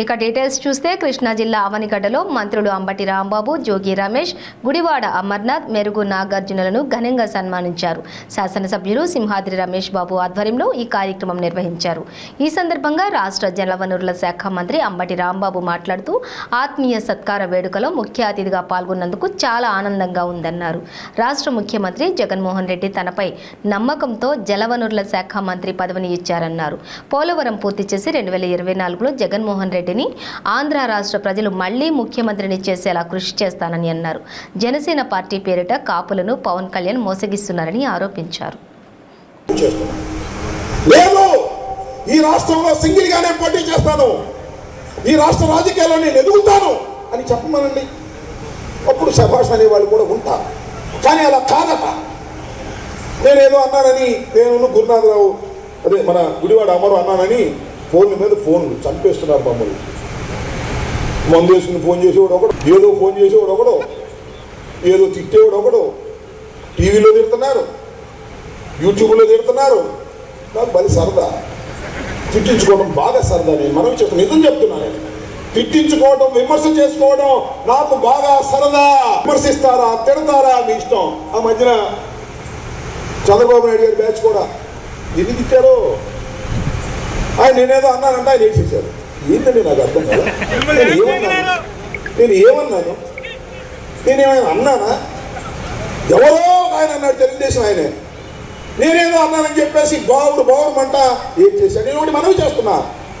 ఇక డీటెయిల్స్ చూస్తే కృష్ణా జిల్లా అవనిగడ్డలో మంత్రులు అంబటి రాంబాబు జోగి రమేష్ గుడివాడ అమర్నాథ్ మెరుగు నాగార్జునులను ఘనంగా సన్మానించారు. శాసనసభ్యులు సింహాద్రి రమేష్ బాబు ఆధ్వర్యంలో ఈ కార్యక్రమం నిర్వహించారు. ఈ సందర్భంగా రాష్ట్ర జలవనరుల శాఖ మంత్రి అంబటి రాంబాబు మాట్లాడుతూ ఆత్మీయ సత్కార వేడుకలో ముఖ్య అతిథిగా పాల్గొన్నందుకు చాలా ఆనందంగా ఉందన్నారు. రాష్ట్ర ముఖ్యమంత్రి జగన్మోహన్ రెడ్డి తనపై నమ్మకంతో జలవనరుల శాఖ మంత్రి పదవిని ఇచ్చారన్నారు. పోలవరం పూర్తి చేసి రెండు వేల ఇరవై నాలుగులో జగన్మోహన్ రెడ్డి రెడ్డిని ఆంధ్ర రాష్ట్ర ప్రజలు మళ్ళీ ముఖ్యమంత్రిని చేసేలా కృషి చేస్తానని అన్నారు. జనసేన పార్టీ పేరిట కాపులను పవన్ కళ్యాణ్ మోసగిస్తున్నారని ఆరోపించారు. చేస్తున్నాను ఈ రాష్ట్రంలో సింగిల్ గానే పోటీ చేస్తాను. ఈ రాష్ట్ర రాజకీయాల్లో నేను ఎదుగుతాను అని చెప్పమనండి. అప్పుడు శభాష్ అనే వాళ్ళు కూడా ఉంటారు. కానీ అలా కాదట. నేనేదో అన్నానని నేను గురునాథరావు అదే మన గుడివాడ అమరు అన్నానని ఫోన్ల మీద ఫోన్లు చంపేస్తున్నారు మమ్మల్ని. మందు వేసుకుని ఫోన్ చేసేవాడు ఒకడు ఏదో ఫోన్ చేసేవాడు ఒకడు ఏదో తిట్టేవాడు ఒకడు టీవీలో తిడుతున్నారు యూట్యూబ్లో తిడుతున్నారు. నాకు బలి సరదా. తిట్టించుకోవడం బాగా సరదా నేను మనం చెప్తాను నిజం చెప్తున్నాను తిట్టించుకోవడం విమర్శ చేసుకోవడం నాకు బాగా సరదా. విమర్శిస్తారా తిడతారా మీ ఇష్టం? ఆ మధ్యన చంద్రబాబు నాయుడు గారి బ్యాచ్ కూడా. ఎన్ని తిట్టారో? ఆయన నేనేదో అన్నానంటే ఆయన వేసేసారు ఏంటండి నాకు అర్థం కదా నేను ఏమన్నాను? నేను ఏమన్నాను? నేనేమైనా అన్నానా? ఎవరో ఆయన అన్నాడు తెలుగుదేశం ఆయనే. నేనేదో అన్నానని చెప్పేసి బావుడు బావుడమంట ఏం చేశాడు నేను ఒకటి మనవి చేస్తున్నా.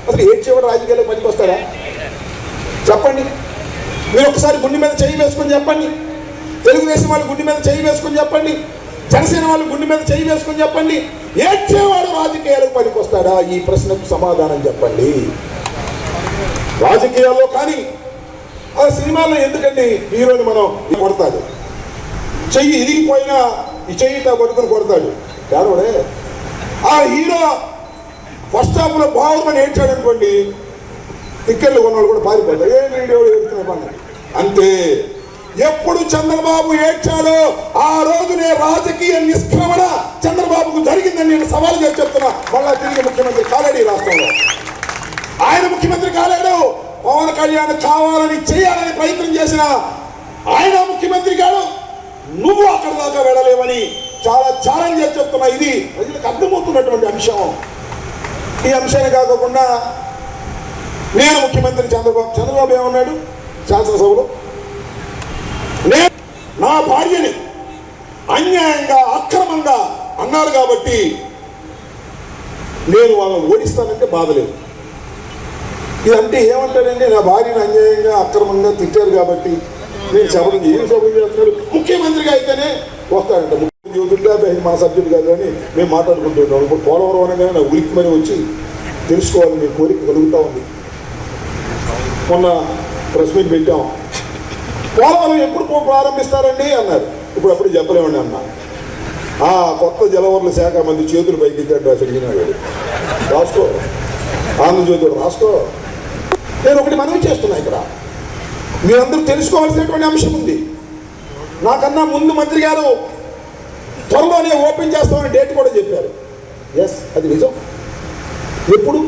అసలు ఏం చేయడం రాజకీయాల్లో పనికి వస్తాడా? చెప్పండి. మీరు ఒకసారి గుండె మీద చేయి వేసుకొని చెప్పండి. తెలుగుదేశం వాళ్ళు గుండె మీద చేయి వేసుకొని చెప్పండి. జనసేన వాళ్ళు గుండె మీద చేయి వేసుకొని చెప్పండి. ఏడ్చేవాడు రాజకీయాలకు ఎవరైనా ఈ ప్రశ్నకు సమాధానం చెప్పండి. రాజకీయాల్లో కానీ ఆ సినిమాల్లో ఎందుకండి హీరోని మనం కొడతాడు? చెయ్యి ఇరిగిపోయినా ఈ చెయ్యి ఇట్లా కొడతాడు. ఎవడే ఆ హీరో ఫస్ట్ హాఫ్లో బాగుందని ఏడ్చాడు అనుకోండి టిక్కెట్లు కొన్నాడు కూడా పారిపోతాడు. ఏ వీడియో ఏడుతున్నాడు పని అంతే. చంద్రబాబు ఏడ్చాడో ఆ రోజునే రాజకీయ నిష్క్రమణ చంద్రబాబుకు జరిగిందని నేను సవాల్ చేసి చెప్తున్నా. మళ్ళా తిరిగి ముఖ్యమంత్రి కాలేడు ఈ రాష్ట్రంలో. ఆయన ముఖ్యమంత్రి కాలేడు. పవన్ కళ్యాణ్ కావాలని చేయాలని ప్రయత్నం చేసిన ఆయన ముఖ్యమంత్రి కాడు. నువ్వు అక్కడ దాకా వెళ్ళలేవని చాలా ఛాలెంజ్ చేసి చెప్తున్నా. ఇది ప్రజలకు అర్థమవుతున్నటువంటి అంశం. ఈ అంశాన్ని కాకుండా నేను ముఖ్యమంత్రి చంద్రబాబు చంద్రబాబు ఏమన్నాడు? శాసనసభలో? నేను నా భార్యని అన్యాయంగా అక్రమంగా అన్నారు కాబట్టి నేను వాళ్ళని ఓడిస్తానంటే బాధలేదు ఇదంటే ఏమంటాడండి నా భార్యను అన్యాయంగా అక్రమంగా తిట్టారు కాబట్టి నేను చెప్పడం ఏం సభ్యులు చేస్తున్నాడు ముఖ్యమంత్రిగా అయితేనే వస్తాడంట. ముఖ్యమంత్రి మా సబ్జెక్ట్ కాదు అని మేము మాట్లాడుకుంటున్నాం ఇప్పుడు పోలవరం అనగానే నా ఉరికి మరి వచ్చి తెలుసుకోవాలని మీ కోరిక కలుగుతూ ఉంది. మొన్న ప్రెస్ మీట్ పెట్టాం. పోలవరం ఎప్పుడు ప్రారంభిస్తారండి అన్నారు. ఇప్పుడు అప్పుడు చెప్పలేమండి అన్న ఆ కొత్త జలవరుల శాఖ మంది చేతులు పైకిచ్చాడు అడిగినాడు రాసుకో. ఆంధ్రజ్యోతి రాసుకో. నేను ఒకటి మనవి చేస్తున్నా ఇక్కడ. మీరందరూ తెలుసుకోవాల్సినటువంటి అంశం ఉంది. నాకన్నా ముందు మంత్రి గారు త్వరలోనే ఓపెన్ చేస్తామని డేట్ కూడా చెప్పారు. ఎస్ అది నిజం. ఎప్పుడు?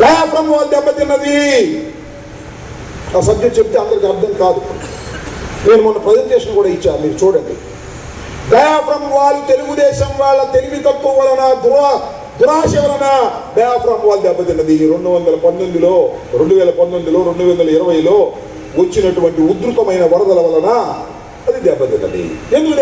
డయాఫ్రమ్ వాళ్ళు దెబ్బతిన్నది. ఆ సబ్జెక్ట్ చెప్తే అందరికి అర్థం కాదు. నేను మొన్న ప్రజెంటేషన్ కూడా ఇచ్చాను మీరు చూడండి. డయాఫ్రమ్ వాళ్ళు తెలుగుదేశం వాళ్ళ తెలివి తక్కువ వలన దురా దురాశ వలన డయాఫ్రమ్ వాళ్ళు దెబ్బతిన్నది. రెండు వందల పంతొమ్మిదిలో రెండు వేల పంతొమ్మిదిలో రెండు వందల ఇరవైలో వచ్చినటువంటి ఉధృతమైన వరదల వలన అది దెబ్బతిన్నది. ఎందుకు